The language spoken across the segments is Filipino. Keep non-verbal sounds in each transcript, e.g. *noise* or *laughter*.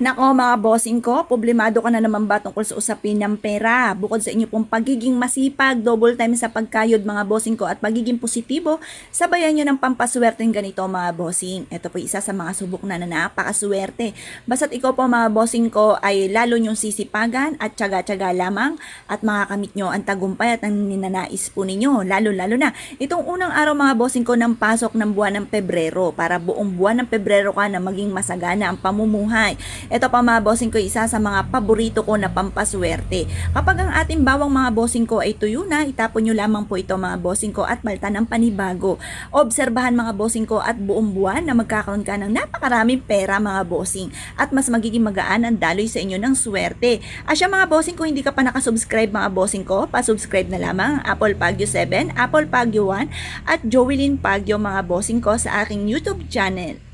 Nako mga bossing ko, problemado ka na naman ba tungkol sa usapin ng pera? Bukod sa inyo pong pagiging masipag, double time sa pagkayod mga bossing ko at pagiging positibo, sabayan nyo ng pampaswerteng ganito mga bossing. Ito po isa sa mga subok na na napakaswerte. Basta't ikaw po mga bossing ko ay lalo nyong sisipagan at tsaga-tsaga lamang at makakamit nyo ang tagumpay at ang ninanais po ninyo. Lalo-lalo na itong unang araw mga bossing ko ng pasok ng buwan ng Pebrero para buong buwan ng Pebrero ka na maging masagana ang pamumuhay. Ito pa mga bossing ko, isa sa mga paborito ko na pampaswerte. Kapag ang ating bawang mga bossing ko ay tuyo na, itapon nyo lamang po ito mga bossing ko at balta ng panibago. Obserbahan mga bossing ko at buong buwan na magkakaroon ka ng napakaraming pera mga bossing at mas magiging magaan ang daloy sa inyo ng swerte. Asya mga bossing ko, hindi ka pa nakasubscribe mga bossing ko, pa-subscribe na lamang Apple Pagyo 7, Apple Pagyo 1 at Joelyn Pagyo mga bossing ko sa aking YouTube channel.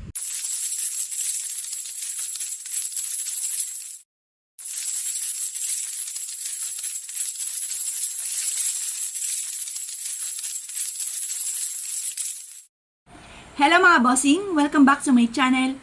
Hello mga bossing! Welcome back to my channel.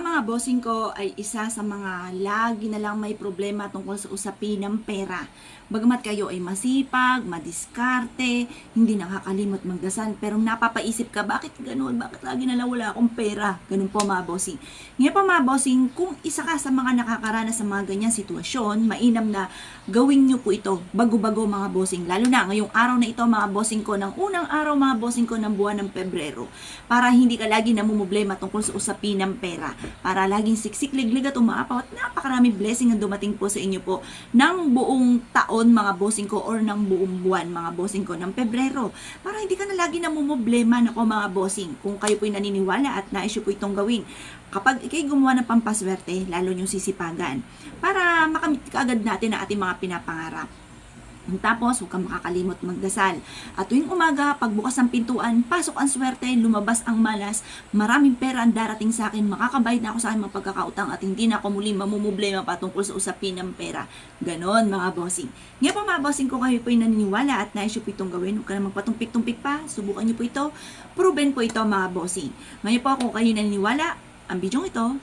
Mga bossing ko ay isa sa mga lagi na lang may problema tungkol sa usapin ng pera? Bagamat kayo ay masipag, madiskarte, hindi nakakalimot magdasal, pero napapaisip ka, bakit ganun? Bakit lagi na lang wala akong pera? Ganun po mga bossing. Ngayon po mga bossing, kung isa ka sa mga nakakaranas sa mga ganyang sitwasyon, mainam na gawin nyo po ito bago-bago mga bossing. Lalo na ngayong araw na ito mga bossing ko, ng unang araw mga bossing ko ng buwan ng Pebrero. Para hindi ka lagi namumblema tungkol sa usapin ng pera. Para laging siksik, liglig at umaapaw at napakaraming blessing ang dumating po sa inyo po ng buong taon mga bossing ko or ng buong buwan mga bossing ko ng Pebrero. Para hindi ka na lagi namumblema nako mga bossing. Kung kayo po'y naniniwala at nais nyo po itong gawin. Kapag ikay gumawa ng pampaswerte, lalo yung sisipagan. Para makamit kaagad natin ang ating mga pinapangarap. Tapos, huwag kang makakalimot magdasal. At tuwing umaga, pagbukas ng pintuan, pasok ang swerte, lumabas ang malas, maraming pera ang darating sa akin, makakabayad na ako sa aking mga pagkakautang at hindi na ako muli mamumblema patungkol sa usapin ng pera. Ganon, mga bossing. Ngayon po mga bossing ko kayo po ay naniniwala at nais po itong gawin. Huwag ka na magpatumpik-tumpik pa. Subukan niyo po ito. Proven po ito mga bossing. Ngayon po kung kayo naniniwala, ang bidyong ito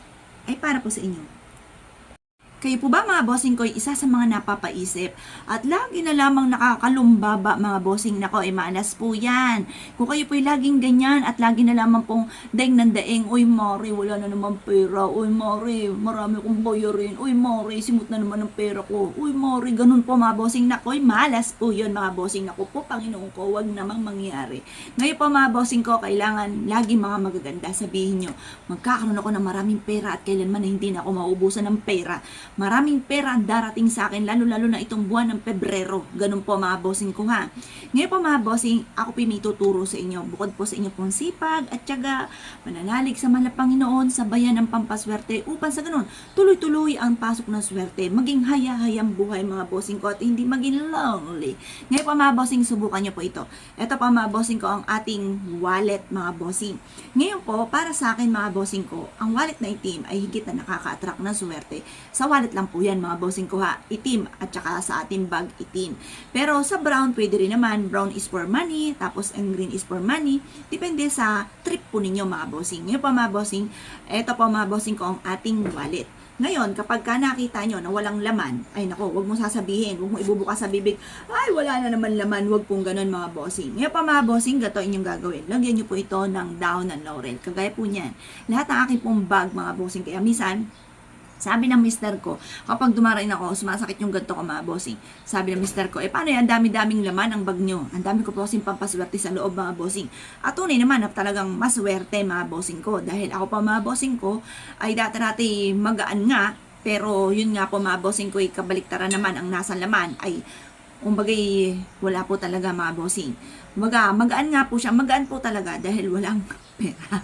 ay para po sa inyo. Kayo po ba mga bossing ko isa sa mga napapaisip? At lagi na lamang nakakalumbaba mga bossing nako ay malas po yan. Kung kayo po ay laging ganyan at lagi na lamang pong daing ng daing, uy Mari, wala na naman pera, uy Mari, marami kong bayarin, uy Mari, simut na naman ang pera ko, uy Mari, ganun po mga bossing nako ay malas po yun mga bossing. Nako po, Panginoon ko, wag namang mangyari. Ngayon po mga bossing ko, kailangan lagi mga magaganda sabihin nyo, magkakaroon ako ng maraming pera at kailanman hindi na ako maubusan ng pera maraming pera ang darating sa akin, lalo-lalo na itong buwan ng Pebrero. Ganun po mga bossing ko ha. Ngayon po mga bossing, ako po may tuturo sa inyo. Bukod po sa inyo pong sipag at tiyaga, mananalig sa mahal Panginoon sa bayan ng pampaswerte upang sa ganun, tuloy-tuloy ang pasok ng swerte. Maging haya-hayang buhay mga bossing ko at hindi maging lonely. Ngayon po mga bossing, subukan nyo po ito. Ito pa mga bossing ko ang ating wallet mga bossing. Ngayon po, para sa akin mga bossing ko, ang wallet na itim ay higit na nakaka-attract ng swerte. Sa wallet lang po yan mga bossing ko ha, itim at saka sa ating bag itim. Pero sa brown pwede rin naman, brown is for money, tapos ang green is for money, depende sa trip po ninyo mga bossing. Ngayon pa mga bossing, eto po mga bossing ko ang ating wallet. Ngayon, kapag ka nakita nyo na walang laman, ay nako, wag mo sasabihin, wag mo ibubukas sa bibig, ay wala na naman laman, wag pong ganun mga bossing. Ngayon pa mga bossing, gato inyong gagawin. Lagyan nyo po ito ng down ng laurel. Kagaya po niyan. Lahat ng aking pong bag mga bossing, kaya minsan, sabi ng mister ko, kapag dumarain ako, sumasakit yung ganto ko mga bossing. Sabi ng mister ko, eh paano yan, dami-daming laman ang bag nyo. Ang dami ko po kasing pampaswerte sa loob mga bossing. At tunay naman na talagang maswerte mga bossing ko. Dahil ako pa mga bossing ko, ay dati-dati magaan nga. Pero yun nga po mga bossing ko, ay kabaliktaran naman ang nasa laman ay kumbagay wala po talaga mga bossing. Maga, magaan nga po siya, magaan po talaga dahil walang *laughs* pera.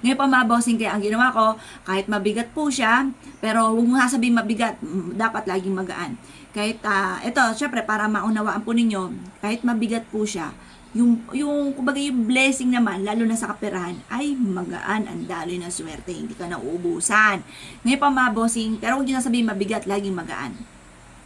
Ngayon pa mga bossing, kaya ang ginawa ko, kahit mabigat po siya, pero huwag mo sasabihin mabigat, mm, dapat laging magaan. Kahit, uh, ito, syempre, para maunawaan po ninyo, kahit mabigat po siya, yung, yung, kumbaga yung blessing naman, lalo na sa kaperahan, ay magaan ang daloy ng swerte, hindi ka nauubusan. Ngayon pa mga bossing, pero huwag nyo sasabihin mabigat, laging magaan.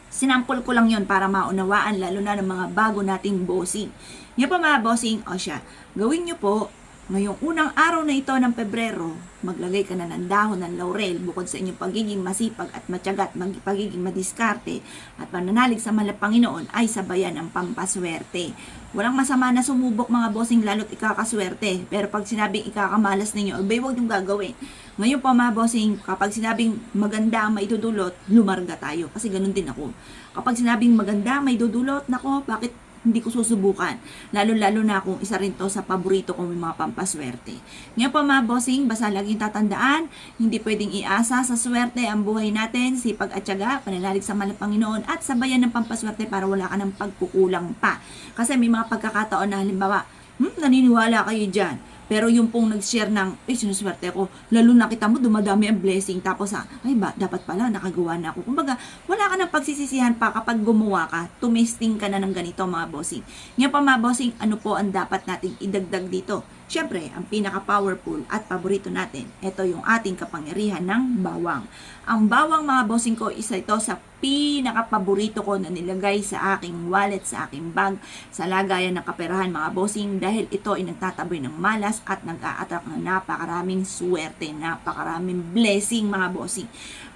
Sinampol ko lang yon para maunawaan, lalo na ng mga bago nating bossing. Ngayon pa mga bossing, o siya, gawin nyo po Ngayong unang araw na ito ng Pebrero, maglagay ka na ng dahon ng laurel bukod sa inyong pagiging masipag at matyaga at mag- pagiging madiskarte at pananalig sa mahal na Panginoon ay sabayan ng pampaswerte. Walang masama na sumubok mga bossing lalo't ikakaswerte. Pero pag sinabing ikakamalas ninyo, abay huwag niyong gagawin. Ngayon po mga bossing, kapag sinabing maganda ang maidudulot, lumarga tayo. Kasi ganun din ako. Kapag sinabing maganda ang maidudulot, nako, bakit hindi ko susubukan. Lalo-lalo na kung isa rin to sa paborito kong mga pampaswerte. Ngayon po mga bossing, basta laging tatandaan, hindi pwedeng iasa sa swerte ang buhay natin, sipag at tiyaga, pananalig sa mahal na Panginoon at sabayan ng pampaswerte para wala ka ng pagkukulang pa. Kasi may mga pagkakataon na halimbawa, hmm, naniniwala kayo dyan. Pero yung pong nag-share ng, eh, sinuswerte ko, lalo nakita mo, dumadami ang blessing. Tapos, ah, ay ba, dapat pala, nakagawa na ako. Kumbaga, wala ka ng pagsisisihan pa kapag gumawa ka, tumisting ka na ng ganito, mga bossing. Ngayon pa, mga bossing, ano po ang dapat nating idagdag dito? Siyempre, ang pinaka-powerful at paborito natin, ito yung ating kapangyarihan ng bawang. Ang bawang, mga bossing ko, isa ito sa pinaka-paborito ko na nilagay sa aking wallet, sa aking bag, sa lagayan ng kaperahan, mga bossing, dahil ito ay nagtataboy ng malas at nag-a-attract ng napakaraming swerte, napakaraming blessing, mga bossing.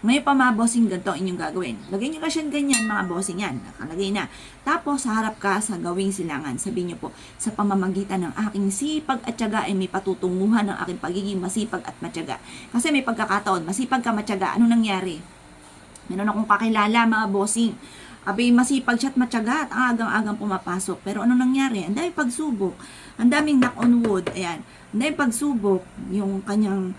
Ngayon pa mga bossing, ganito inyong gagawin. Lagay nyo kasi ganyan mga bossing yan. Nakalagay na. Tapos, harap ka sa gawing silangan. Sabihin nyo po, sa pamamagitan ng aking sipag at tiyaga ay may patutunguhan ng aking pagiging masipag at matyaga. Kasi may pagkakataon, masipag ka matyaga, ano nangyari? Meron akong kakilala mga bossing. Abi, masipag siya at matyaga at agang-agang pumapasok. Pero ano nangyari? Ang daming pagsubok. Ang daming knock on wood. Ayan. Ang daming pagsubok. Yung kanyang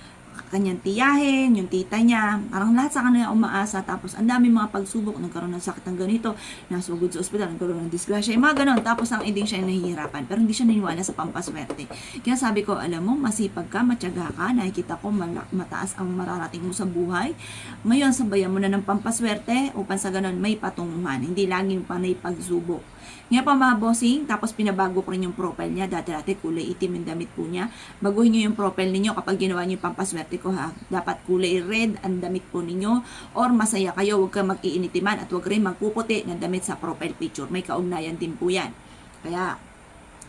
kanyang tiyahin, yung tita niya, parang lahat sa kanila umaasa, tapos ang dami mga pagsubok, nagkaroon ng sakit ng ganito, nasugod sa ospital, nagkaroon ng disgrasya, yung mga ganon, tapos ang ending siya nahihirapan, pero hindi siya naniwala sa pampaswerte. Kaya sabi ko, alam mo, masipag ka, matyaga ka, nakikita ko mataas ang mararating mo sa buhay, ngayon sabayan mo na ng pampaswerte, upang sa ganon may patunguhan, hindi laging panay pagsubok. Ngayon pa mga bossing, tapos pinabago ko rin yung profile niya. Dati-dati kulay itim yung damit po niya. Baguhin niyo yung profile ninyo kapag ginawa niyo yung pampaswerte ko ha. Dapat kulay red ang damit po ninyo. Or masaya kayo, huwag kang mag-iinitiman at huwag rin magpuputi ng damit sa profile picture. May kaugnayan din po yan. Kaya,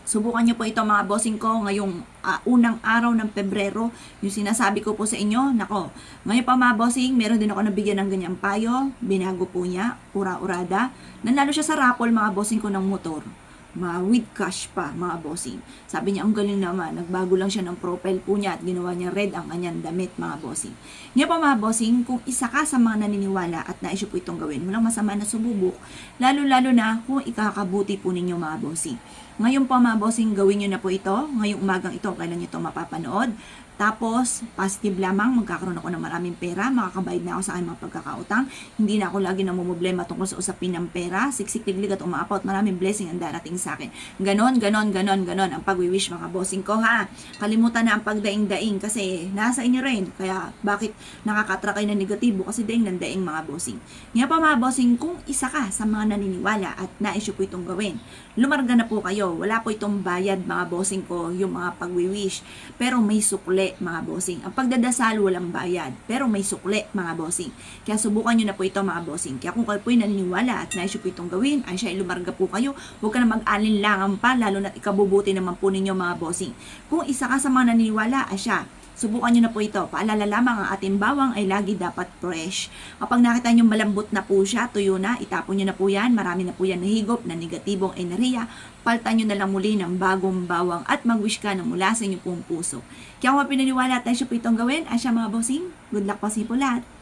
Subukan niyo po ito mga bossing ko ngayong ah, unang araw ng Pebrero. Yung sinasabi ko po sa inyo, nako, ngayon pa mga bossing, meron din ako nabigyan ng ganyang payo. Binago po niya, ura-urada. Nanalo siya sa raffle mga bossing ko ng motor. Mga with cash pa, mga bossing. Sabi niya, ang galing naman. Nagbago lang siya ng profile po niya at ginawa niya red ang kanyang damit, mga bossing. Ngayon pa mga bossing, kung isa ka sa mga naniniwala at naisyo po itong gawin, walang masama na sububok, lalo-lalo na kung ikakabuti po ninyo mga bossing. Ngayon po mga bossing, gawin nyo na po ito. Ngayong umagang ito, kailan nyo ito mapapanood. Tapos, positive lamang, magkakaroon ako ng maraming pera, makakabayad na ako sa aking mga pagkakautang. Hindi na ako lagi namumblema tungkol sa usapin ng pera. Siksik, tiglig at umaapaw at maraming blessing ang darating sa akin. Ganon, ganon, ganon, ganon ang pag-wish mga bossing ko ha. Kalimutan na ang pagdaing-daing kasi nasa inyo rin. Kaya bakit nakakatra kayo ng negatibo kasi daing ng daing mga bossing. Nga pa mga bossing, kung isa ka sa mga naniniwala at naisyo po itong gawin, lumarga na po kayo. Wala po itong bayad mga bossing ko, yung mga pag-wish. Pero may sukle mga bossing. Ang pagdadasal walang bayad, pero may sukle mga bossing. Kaya subukan nyo na po ito mga bossing. Kaya kung kayo po'y naniniwala at naisyo po itong gawin, ay siya lumarga po kayo, huwag ka na mag-alinlangan pa, lalo na ikabubuti naman po ninyo mga bossing. Kung isa ka sa mga naniniwala, ay siya, Subukan nyo na po ito. Paalala lamang ang ating bawang ay lagi dapat fresh. Kapag nakita nyo malambot na po siya, tuyo na, itapon nyo na po yan. Marami na po yan nahigop na negatibong enerhiya. Paltan nyo na lang muli ng bagong bawang at mag-wish ka na mula sa inyong pong puso. Kaya kung pinaniwala tayo siya po itong gawin, ay siya mga bossing, good luck po sa lahat.